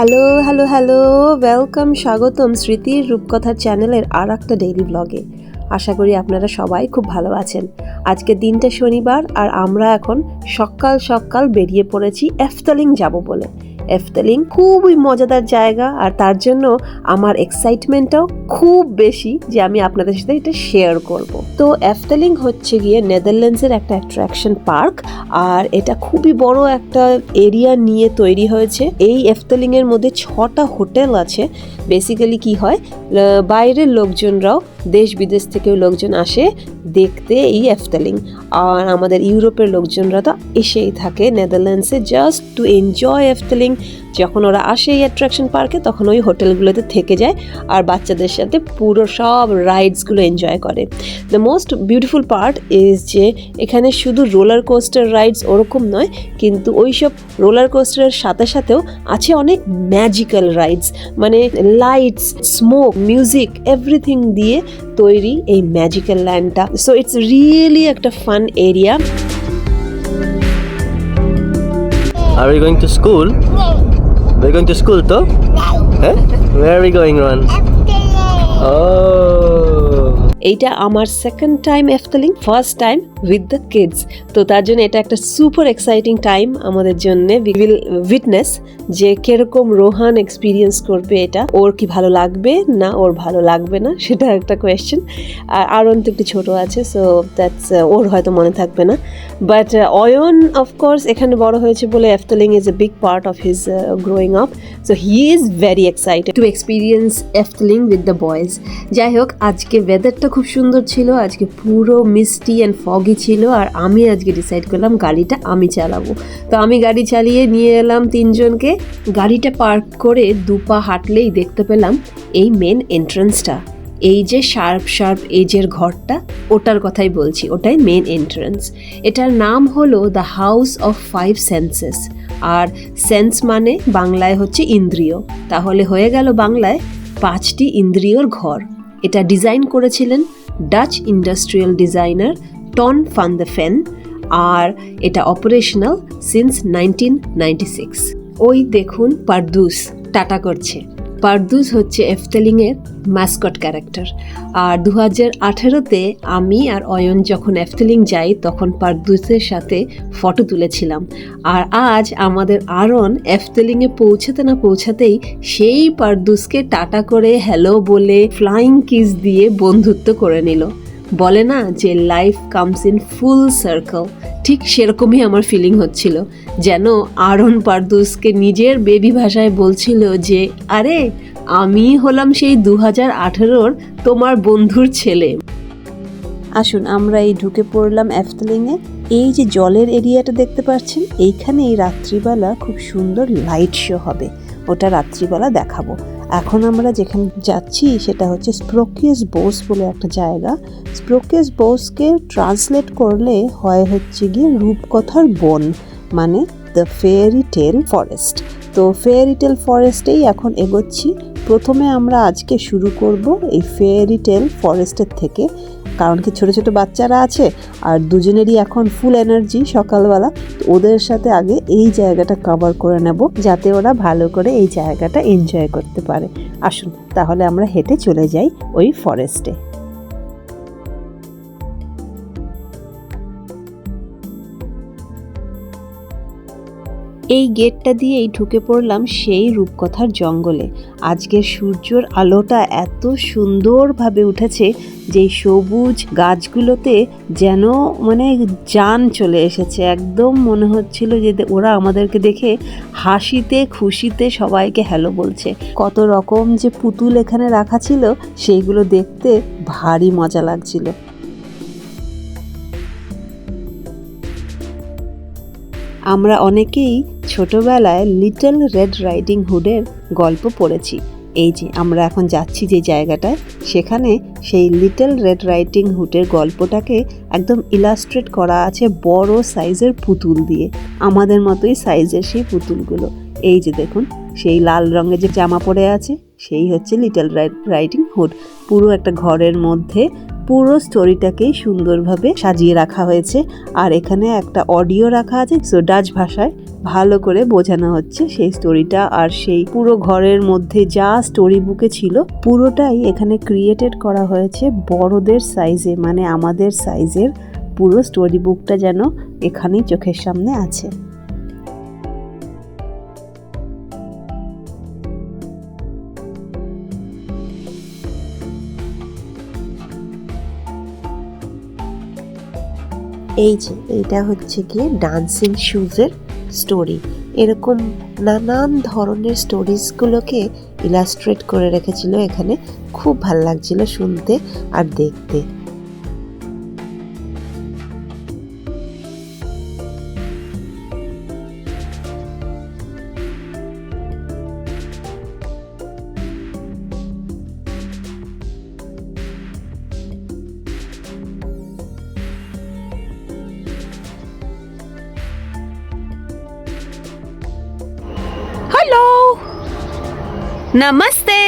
Hello hello hello welcome স্বাগতম স্মৃতির রূপকথার চ্যানেলের আর একটা ডেইলি ব্লগে আশা করি আপনারা সবাই খুব ভালো আছেন। আজকে দিনটা শনিবার আর আমরা এখন সকাল সকাল বেরিয়ে পড়েছি এফতালিং যাব বলে। এফতালিং খুবই মজাদার জায়গা আর তার জন্য আমার এক্সাইটমেন্টটাও খুব বেশি যে আমি আপনাদের সাথে এটা শেয়ার করব। তো এফতালিং হচ্ছে গিয়ে নেদারল্যান্ডসের একটা অ্যাট্রাকশন পার্ক আর এটা খুবই বড় একটা এরিয়া নিয়ে তৈরি হয়েছে। এই এফতালিং মধ্যে ছটা হোটেল আছে। বেসিক্যালি কি হয়? বাইরের লোকজনরাও দেশ বিদেশ থেকেও লোকজন আসে দেখতে এই এফতালিং। আর আমাদের ইউরোপের লোকজনরা তো এসেই থাকে নেদারল্যান্ডসে জাস্ট টু এনজয় এফতালিং। যখন ওরা আসে এই অ্যাট্রাকশন পার্কে তখন ওই হোটেলগুলোতে থেকে যায় আর বাচ্চাদের সাথে পুরো সব রাইডসগুলো এনজয় করে। The most beautiful part is যে এখানে শুধু রোলার কোস্টার রাইডস ওরকম নয়, কিন্তু ওই সব রোলার কোস্টারের সাথে সাথেও আছে অনেক ম্যাজিক্যাল রাইডস মানে লাইটস স্মোক মিউজিক এভরিথিং দিয়ে তৈরি এই ম্যাজিক্যাল ল্যান্ডটা সো ইটস রিয়েলি একটা fun area Are we going to school? We're going to school, to? Huh? Where are we going, Ron? Oh. এইটা আমার second time Efteling first time with the kids তো তার জন্য এটা একটা super exciting time আমাদের জন্য। উইল উইটনেস যে কীরকম রোহান এক্সপিরিয়েন্স করবে এটা। ওর কি ভালো লাগবে না ওর ভালো লাগবে না, সেটা একটা কোয়েশ্চেন আর আরন তো একটু ছোট আছে সো দ্যাটস ওর হয়তো মনে থাকবে না। বাট অয়ন অফকোর্স এখানে বড় হয়েছে বলে Efteling is a big part of his growing up so he is very excited to experience Efteling with the boys যাই হোক, আজকে ওয়েদারটা খুব সুন্দর ছিল, আজকে পুরো মিষ্টি অ্যান্ড ফগি ছিল, আর আমি আজকে ডিসাইড করলাম গাড়িটা আমি চালাবো। তো আমি গাড়ি চালিয়ে নিয়ে এলাম তিনজনকে, গাড়িটা পার্ক করে দুপা হাঁটলেই দেখতে পেলাম এই মেন এন্ট্রান্সটা এই যে শার্প শার্প এজের ঘরটা, ওটার কথাই বলছি, ওটাই মেন এন্ট্রান্স এটার নাম হলো the house of five senses R sense মানে বাংলায় হচ্ছে ইন্দ্রিয়। তাহলে হয়ে গেল বাংলায় পাঁচটি ইন্দ্রিয়র ঘর। এটা ডিজাইন করেছিলেন Dutch industrial designer Ton van de Ven আর এটা operational since nineteen ninety six ওই দেখুন, পারদুস, টাটা করছে। পারদুস হচ্ছে এফতেলিংয়ের মাস্কট ক্যারেক্টার আর দু হাজার আঠেরোতে আমি আর অয়ন যখন এফতেলিং যাই, তখন পারদুসের সাথে ফটো তুলেছিলাম। আর আজ আমাদের আরন এফতেলিংয়ে পৌঁছাতে না পৌঁছাতেই সেই পারদুসকে টাটা করে হ্যালো বলে ফ্লাইং কিস দিয়ে বন্ধুত্ব করে নিল। বলে না যে life comes in full circle ঠিক সেরকমই আমার ফিলিং হচ্ছিল। যেন আরন পারদুসকে নিজের বেবি ভাষায় বলছিল যে, আরে, আমি হলাম সেই দু হাজার আঠেরোর তোমার বন্ধুর ছেলে। আসুন, আমরা এই ঢুকে পড়লাম এফতলিংয়ে। এই যে জলের এরিয়াটা দেখতে পাচ্ছেন, এইখানে এই রাত্রিবেলা খুব সুন্দর লাইট শো হবে। ওটা রাত্রিবেলা দেখাবো। এখন আমরা যেখানে যাচ্ছি সেটা হচ্ছে স্প্রোকিয়াস বোস বলে একটা জায়গা। স্প্রোকিয়াস বোসকে ট্রান্সলেট করলে হয় হচ্ছে গিয়ে রূপকথার বন মানে দ্য ফেয়ারি টেল ফরেস্ট তো ফেয়ারি টেল ফরেস্টেই এখন এগোচ্ছি। প্রথমে আমরা আজকে শুরু করব এই ফেয়ারি টেল ফরেস্টের থেকে। কারণ কি ছোট ছোট বাচ্চারা আছে আর দুজনেরই এখন ফুল এনার্জি সকালবেলা। তো ওদের সাথে আগে এই জায়গাটা কভার করে নেব যাতে ওরা ভালো করে এই জায়গাটা এনজয় করতে পারে। আসুন, তাহলে আমরা হেঁটে চলে যাই ওই ফরেস্টে এই গেটটা দিয়েই ঢুকে পড়লাম সেই রূপকথার জঙ্গলে। আজকের সূর্যর আলোটা এত সুন্দরভাবে উঠেছে যে সবুজ গাছগুলোতে যেন মানে জান চলে এসেছে। একদম মনে হচ্ছিল যে ওরা আমাদেরকে দেখে হাসিতে, খুশিতে সবাইকে হ্যালো বলছে। কত রকম যে পুতুল এখানে রাখা ছিল, সেইগুলো দেখতে ভারী মজা লাগছিল। আমরা অনেকেই ছোটবেলায় লিটল রেড রাইডিং হুডের গল্প পড়েছি। এই যে, আমরা এখন যাচ্ছি যে জায়গাটায়, সেখানে সেই লিটল রেড রাইডিং হুডের গল্পটাকে একদম ইলাস্ট্রেট করা আছে বড় সাইজের পুতুল দিয়ে। আমাদের মতোই সাইজের সেই পুতুলগুলো। এই যে দেখুন, সেই লাল রঙের যে জামা পরে আছে, সেই হচ্ছে লিটল রাইডিং হুড পুরো একটা ঘরের মধ্যে পুরো স্টোরিটাকেই সুন্দরভাবে সাজিয়ে রাখা হয়েছে। আর এখানে একটা অডিও রাখা আছে সো ডাচ ভাষায় ভালো করে বোঝানো হচ্ছে সেই স্টোরিটা আর সেই পুরো ঘরের মধ্যে যা স্টোরি বুকে ছিল, পুরোটাই এখানে ক্রিয়েটেড করা হয়েছে বড়দের সাইজে মানে আমাদের সাইজের পুরো স্টোরি বুকটা যেন এখানেই চোখের সামনে আছে। এই যে, এইটা হচ্ছে গিয়ে ডান্সিং শুজের স্টোরি এরকম নানান ধরনের স্টোরিজগুলোকে ইলাস্ট্রেট করে রেখেছিল এখানে। খুব ভালো লাগছিল শুনতে আর দেখতে। नमस्ते।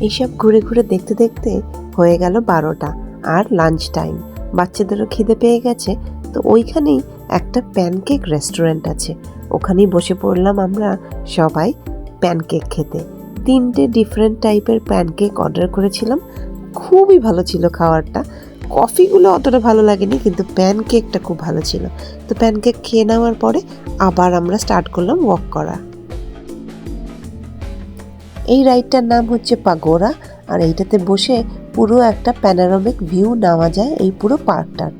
এইসব ঘুরে ঘুরে দেখতে দেখতে হয়ে গেল বারোটা আর লাঞ্চ টাইম বাচ্চাদেরও খিদে পেয়ে গেছে, তো ওইখানেই একটা প্যানকেক রেস্টুরেন্ট আছে। ওখানেই বসে পড়লাম আমরা সবাই প্যানকেক খেতে। তিনটে ডিফারেন্ট টাইপের প্যানকেক অর্ডার করেছিলাম। খুবই ভালো ছিল খাওয়ারটা। কফিগুলো অতটা ভালো লাগেনি, কিন্তু প্যানকেকটা খুব ভালো ছিল। তো প্যানকেক খেয়ে নেওয়ার পরে আবার আমরা স্টার্ট করলাম ওয়াক করা। এই রাইডটার নাম হচ্ছে পাগোরা আর এইটাতে বসে পুরো একটা প্যানারোমিক ভিউ নেওয়া যায় এই পুরো পার্কটার।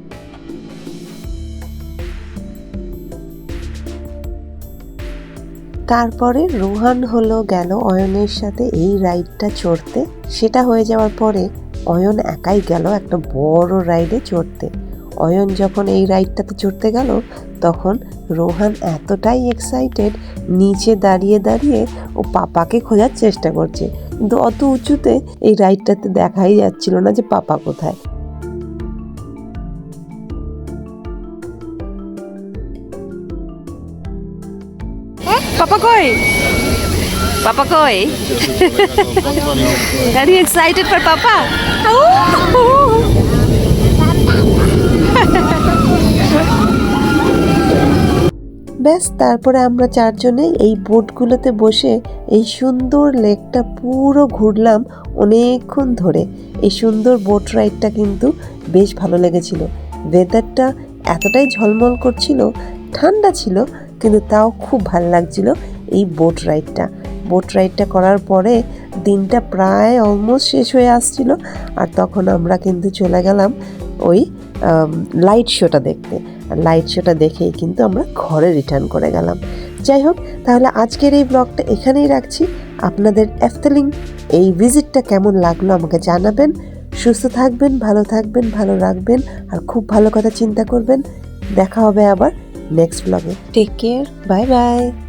তারপরে রোহান হলো গেল অয়নের সাথে এই রাইডটা চড়তে। সেটা হয়ে যাওয়ার পরে অয়ন একাই গেল একটা বড় রাইডে চড়তে। অয়ন যখন এই রাইডটাতে চড়তে গেল তখন রোহান এতটাই এক্সাইটেড নিচে দাঁড়িয়ে দাঁড়িয়ে ও পাপাকে খোঁজার চেষ্টা করছে। কিন্তু অত উঁচুতে এই রাইডটাতে দেখাই যাচ্ছিল না যে পাপা কোথায়। পাপা কই? পাপা কই? Are you excited for Papa? ব্যাস, তারপরে আমরা চারজনে এই বোটগুলোতে বসে এই সুন্দর লেকটা পুরো ঘুরলাম অনেকক্ষণ ধরে। এই সুন্দর বোট রাইডটা কিন্তু বেশ ভালো লেগেছিল। ওয়েদারটা এতটাই ঝলমল করছিল, ঠান্ডা ছিল, কিন্তু তাও খুব ভালো লাগছিল এই বোট রাইডটা। বোট রাইডটা করার পরে দিনটা প্রায় অলমোস্ট শেষ হয়ে আসছিল, আর তখন আমরা কিন্তু চলে গেলাম ওই লাইট শোটা দেখতে। লাইট শোটা দেখেই কিন্তু আমরা ঘরে রিটার্ন করে গেলাম। যাই হোক, তাহলে আজকের এই ব্লগটা এখানেই রাখছি। আপনাদের এফতেলিং এই ভিজিটটা কেমন লাগল আমাকে জানাবেন। সুস্থ থাকবেন, ভালো থাকবেন, ভালো রাখবেন, আর খুব ভালো কথা চিন্তা করবেন। দেখা হবে আবার নেক্সট ব্লগে টেক কেয়ার বাই বাই